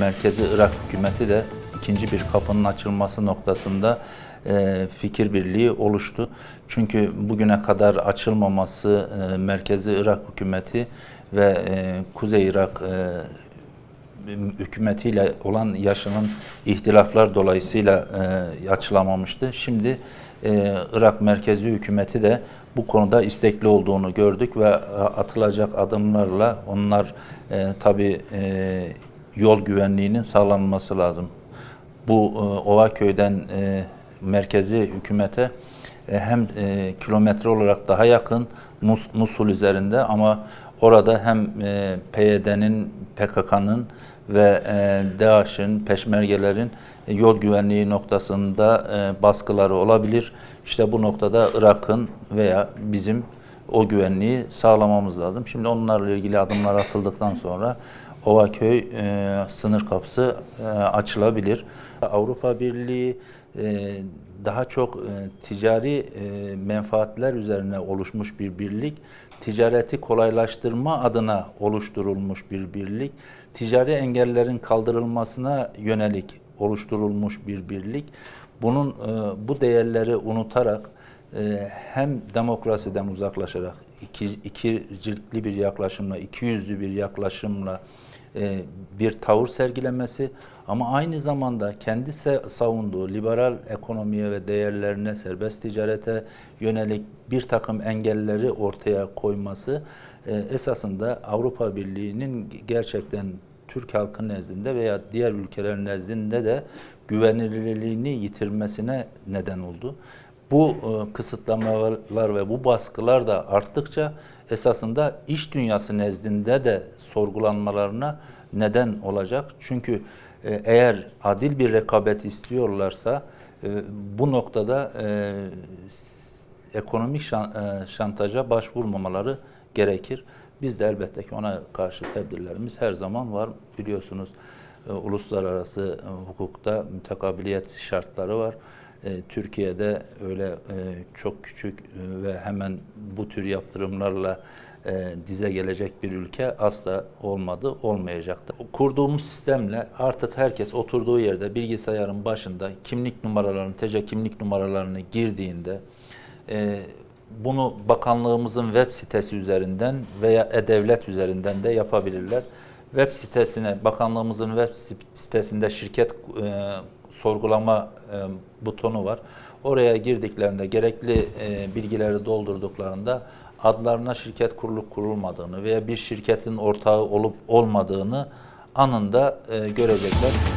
merkezi Irak hükümeti de ikinci bir kapının açılması noktasında e, fikir birliği oluştu. Çünkü bugüne kadar açılmaması e, merkezi Irak hükümeti ve e, Kuzey Irak hükümetiyle olan yaşanan ihtilaflar dolayısıyla açılamamıştı. Şimdi Irak merkezi hükümeti de bu konuda istekli olduğunu gördük ve atılacak adımlarla onlar e, tabii yol güvenliğinin sağlanması lazım. Bu e, Ovaköy'den e, merkezi hükümete e, hem e, kilometre olarak daha yakın Mus, Musul üzerinde ama orada hem e, PYD'nin, PKK'nın ve e, DAEŞ'in, peşmergelerin e, yol güvenliği noktasında e, baskıları olabilir. İşte bu noktada Irak'ın veya bizim o güvenliği sağlamamız lazım. Şimdi onlarla ilgili adımlar atıldıktan sonra Ovaköy e, sınır kapısı e, açılabilir. Avrupa Birliği e, daha çok e, ticari e, menfaatler üzerine oluşmuş bir birlik, ticareti kolaylaştırma adına oluşturulmuş bir birlik, ticari engellerin kaldırılmasına yönelik oluşturulmuş bir birlik. Bunun e, bu değerleri unutarak e, hem demokrasiden uzaklaşarak iki, ikircikli bir yaklaşımla, iki yüzlü bir yaklaşımla e, bir tavır sergilemesi ama aynı zamanda kendi savunduğu liberal ekonomiye ve değerlerine, serbest ticarete yönelik bir takım engelleri ortaya koyması e, esasında Avrupa Birliği'nin gerçekten Türk halkı nezdinde veya diğer ülkeler nezdinde de güvenilirliğini yitirmesine neden oldu. Bu e, kısıtlamalar ve bu baskılar da arttıkça esasında iş dünyası nezdinde de sorgulanmalarına neden olacak. Çünkü e, eğer adil bir rekabet istiyorlarsa e, bu noktada ekonomik şan- şantaja başvurmamaları gerekir. Biz de elbette ki ona karşı tedbirlerimiz her zaman var. Biliyorsunuz uluslararası hukukta mütekabiliyet şartları var. E, Türkiye'de öyle e, çok küçük e, ve hemen bu tür yaptırımlarla dize gelecek bir ülke asla olmadı, olmayacaktı. Kurduğumuz sistemle artık herkes oturduğu yerde bilgisayarın başında kimlik numaralarını, TC kimlik numaralarını girdiğinde bunu bakanlığımızın web sitesi üzerinden veya e-devlet üzerinden de yapabilirler. Web sitesine, bakanlığımızın web sitesinde şirket e, sorgulama e, butonu var. Oraya girdiklerinde gerekli e, bilgileri doldurduklarında adlarına şirket kurulup kurulmadığını veya bir şirketin ortağı olup olmadığını anında e, görecekler.